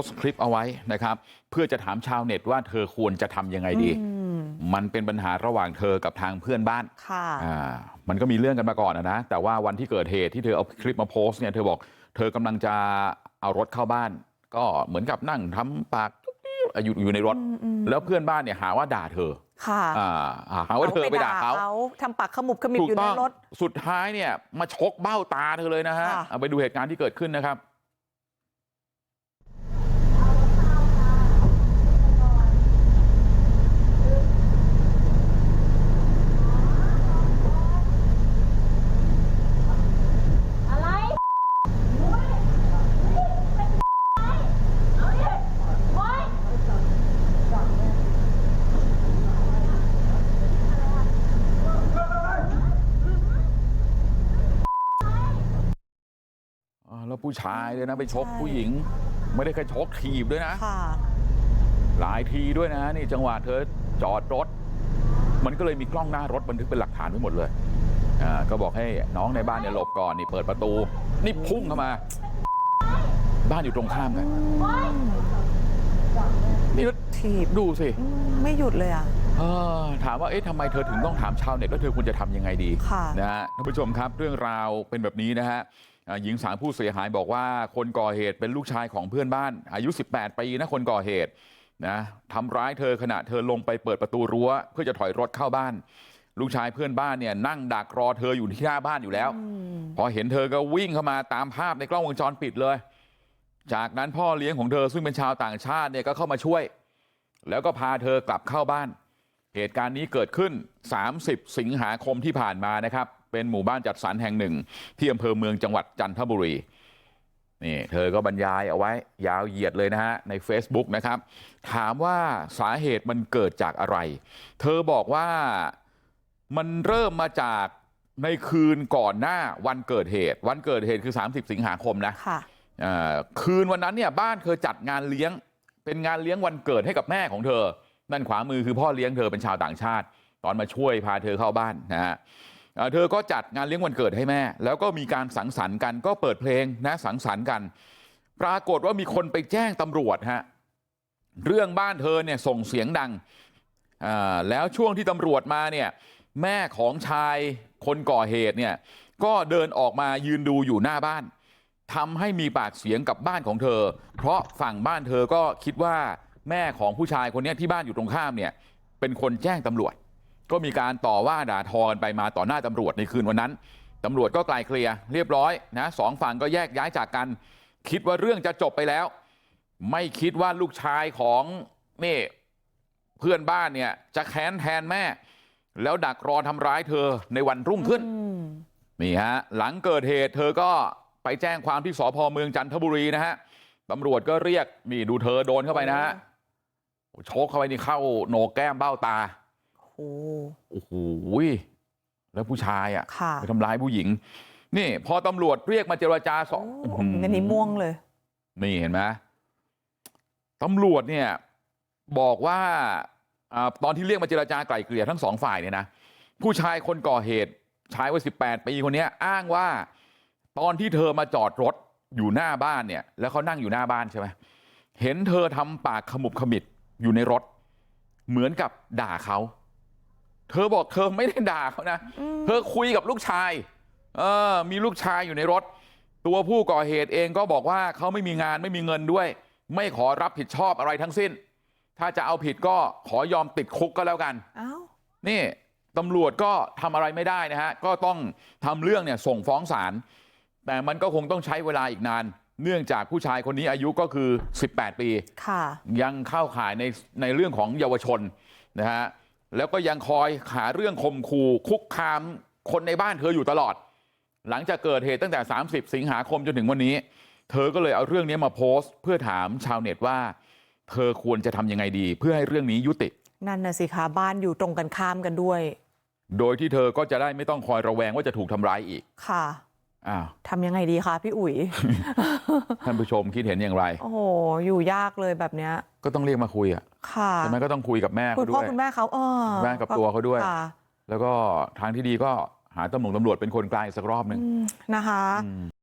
สต์คลิปเอาไว้นะครับเพื่อจะถามชาวเน็ตว่าเธอควรจะทำยังไงดีอืมมันเป็นปัญหาระหว่างเธอกับทางเพื่อนบ้านค่ะอ่ามันก็มีเรื่องกันมาก่อนนะแต่ว่าวันที่เกิดเหตุที่เธอเอาคลิปมาโพสต์เนี่ยเธอบอกเธอกำลังจะเอารถเข้าบ้าน ก็เหมือนกับนั่งทำปากอยู่อยู่ในรถอืมอืมแล้วเพื่อนบ้านเนี่ยหาว่าด่าเธอค่ะอ่าหาว่าเธอไปด่าเขาทำปากขมุบขมิบถูกอยู่ในต้องรถ สุดท้ายเนี่ยมาชกเบ้าตาเธอเลยนะฮะค่ะเอาไปดูเหตุการณ์ที่เกิดขึ้นนะครับ อะไรเอาดิโอ๊ย อ่า แล้วผู้ชายเลยนะไปชกใช่ผู้หญิงไม่ได้แค่ชกถีบด้วยนะค่ะหลายทีด้วยนะนี่จังหวะเธอจอดรถมันก็เลยมีกล้องหน้ารถบันทึกเป็นหลักฐานไว้หมดเลยอ่าก็บอกให้น้องในบ้านเนี่ยหลบก่อนนี่เปิดประตูนี่พุ่งเข้ามาบ้านอยู่ตรงข้ามกันนี่ถีบดูสิอืมไม่หยุดเลยอะเออถามว่าเอ๊ะทำไมเธอถึงต้องถามชาวเน็ตว่าเธอควรจะทำยังไงดีค่ะนะฮะท่านผู้ชมครับเรื่องราวเป็นแบบนี้นะฮะอ่า หญิงสาวผู้เสียหายบอกว่าคนก่อเหตุเป็นลูกชายของเพื่อนบ้านอายุ18ปีนะคนก่อเหตุนะทำร้ายเธอขณะเธอลงไปเปิดประตูรั้วเพื่อจะถอยรถเข้าบ้านลูกชายเพื่อนบ้านเนี่ยนั่งดักรอเธออยู่ที่หน้าบ้านอยู่แล้วอืมพอเห็นเธอก็วิ่งเข้ามาตามภาพในกล้องวงจรปิดเลยจากนั้นพ่อเลี้ยงของเธอซึ่งเป็นชาวต่างชาติเนี่ยก็เข้ามาช่วยแล้วก็พาเธอกลับเข้าบ้านเหตุการณ์นี้เกิดขึ้น30สิงหาคมที่ผ่านมานะครับ เป็นหมู่บ้านจัดสรรแห่งหนึ่งที่อำเภอเมืองจังหวัดจันทบุรีนี่เธอก็บรรยายเอาไว้ยาวเหยียดเลยนะฮะใน Facebook นะครับถามว่าสาเหตุมันเกิดจากอะไร เธอบอกว่ามันเริ่มมาจากในคืนก่อนหน้าวันเกิดเหตุ วันเกิดเหตุคือ 30 สิงหาคมนะค่ะอ่าคืนวันนั้นเนี่ยบ้านเธอจัดงานเลี้ยง เป็นงานเลี้ยงวันเกิดให้กับแม่ของเธอนั่นขวามือคือพ่อเลี้ยงเธอเป็นชาวต่างชาติ ตอนมาช่วยพาเธอเข้าบ้านนะฮะอ่า เธอก็จัดงานเลี้ยงวันเกิดให้แม่แล้วก็มีการสังสรรค์กันก็เปิดเพลงนะสังสรรค์กันปรากฏว่ามีคนไปแจ้งตำรวจฮะเรื่องบ้านเธอเนี่ยส่งเสียงดังแล้วช่วงที่ตำรวจมาเนี่ยแม่ของชายคนก่อเหตุเนี่ยก็เดินออกมายืนดูอยู่หน้าบ้านทำให้มีปากเสียงกับบ้านของเธอ เพราะฝั่งบ้านเธอก็คิดว่าแม่ของผู้ชายคนนี้ที่บ้านอยู่ตรงข้ามเนี่ยเป็นคนแจ้งตำรวจ ก็มีการต่อว่าด่าทอกันไปมาต่อหน้าตำรวจในคืนวันนั้นตำรวจก็ไกลเกลี่ยเรียบร้อยนะสองฝั่งก็แยกย้ายจากกันคิดว่าเรื่องจะจบไปแล้วไม่คิดว่าลูกชายของนี่เพื่อนบ้านเนี่ยจะแค้นแทนแม่แล้วดักรอทำร้ายเธอในวันรุ่งขึ้นอืมนี่ฮะหลังเกิดเหตุเธอก็ไปแจ้งความที่สพเมืองจันทบุรีนะฮะตำรวจก็เรียกนี่ดูเธอโดนเข้าไปนะฮะโชกเข้าไปนี่เข้าโหนกแก้มเบ้าตา โอ้โหโอ้โหแล้วผู้ชายอะค่ะไปทำร้ายผู้หญิงนี่พอตำรวจเรียกมาเจรจาสองโอ้อันนี้ม่วงเลยนี่เห็นไหมตำรวจเนี่ยบอกว่าอาตอนที่เรียกมาเจรจาไกล่เกลี่ยทั้งสองฝ่ายเนี่ยนะผู้ชายคนก่อเหตุชายวัยสิบแปดปีคนเนี้ยอ้างว่าตอนที่เธอมาจอดรถอยู่หน้าบ้านเนี่ยแล้วเขานั่งอยู่หน้าบ้านใช่ไหมเห็นเธอทำปากขมุบขมิดอยู่ในรถเหมือนกับด่าเขา เธอบอกเธอไม่ได้ด่าเขานะอืมเธอคุยกับลูกชายเออมีลูกชายอยู่ในรถตัวผู้ก่อเหตุเองก็บอกว่าเขาไม่มีงานไม่มีเงินด้วยไม่ขอรับผิดชอบอะไรทั้งสิ้น ถ้าจะเอาผิดก็ขอยอมติดคุกก็แล้วกันเอ้านี่ตำรวจก็ทำอะไรไม่ได้นะฮะก็ต้องทำเรื่องเนี่ยส่งฟ้องศาลแต่มันก็คงต้องใช้เวลาอีกนาน เนื่องจากผู้ชายคนนี้อายุก็คือ 18 ปีค่ะยังเข้าข่ายในในเรื่องของเยาวชนนะฮะ แล้วก็ยังคอยหาเรื่องข่มขู่คุกคามคนในบ้านเธออยู่ตลอดหลังจากเกิดเหตุตั้งแต่30สิงหาคมจนถึงวันนี้เธอก็เลยเอาเรื่องนี้มาโพสต์เพื่อถามชาวเน็ตว่าเธอควรจะทำยังไงดีเพื่อให้เรื่องนี้ยุตินั่นน่ะสิคะบ้านอยู่ตรงกันข้ามกันด้วยโดยที่เธอก็จะได้ไม่ต้องคอยระแวงว่าจะถูกทำร้ายอีกค่ะ อ้าวทำยังไงดีคะพี่อุ๋ยท่านผู้ชมคิดเห็นอย่างไรโอ้โหอยู่ยากเลยแบบเนี้ยก็ต้องเรียกมาคุยอะค่ะใช่ไหมก็ต้องคุยกับแม่คุเขาณพ่อด้วยคุณแม่เขาเออแม่กับตัวเขาด้วยค่ะแล้วก็ทางที่ดีก็หาตำรวจตำรวจเป็นคนกลางอีกสักรอบหนึ่งอืมนะคะ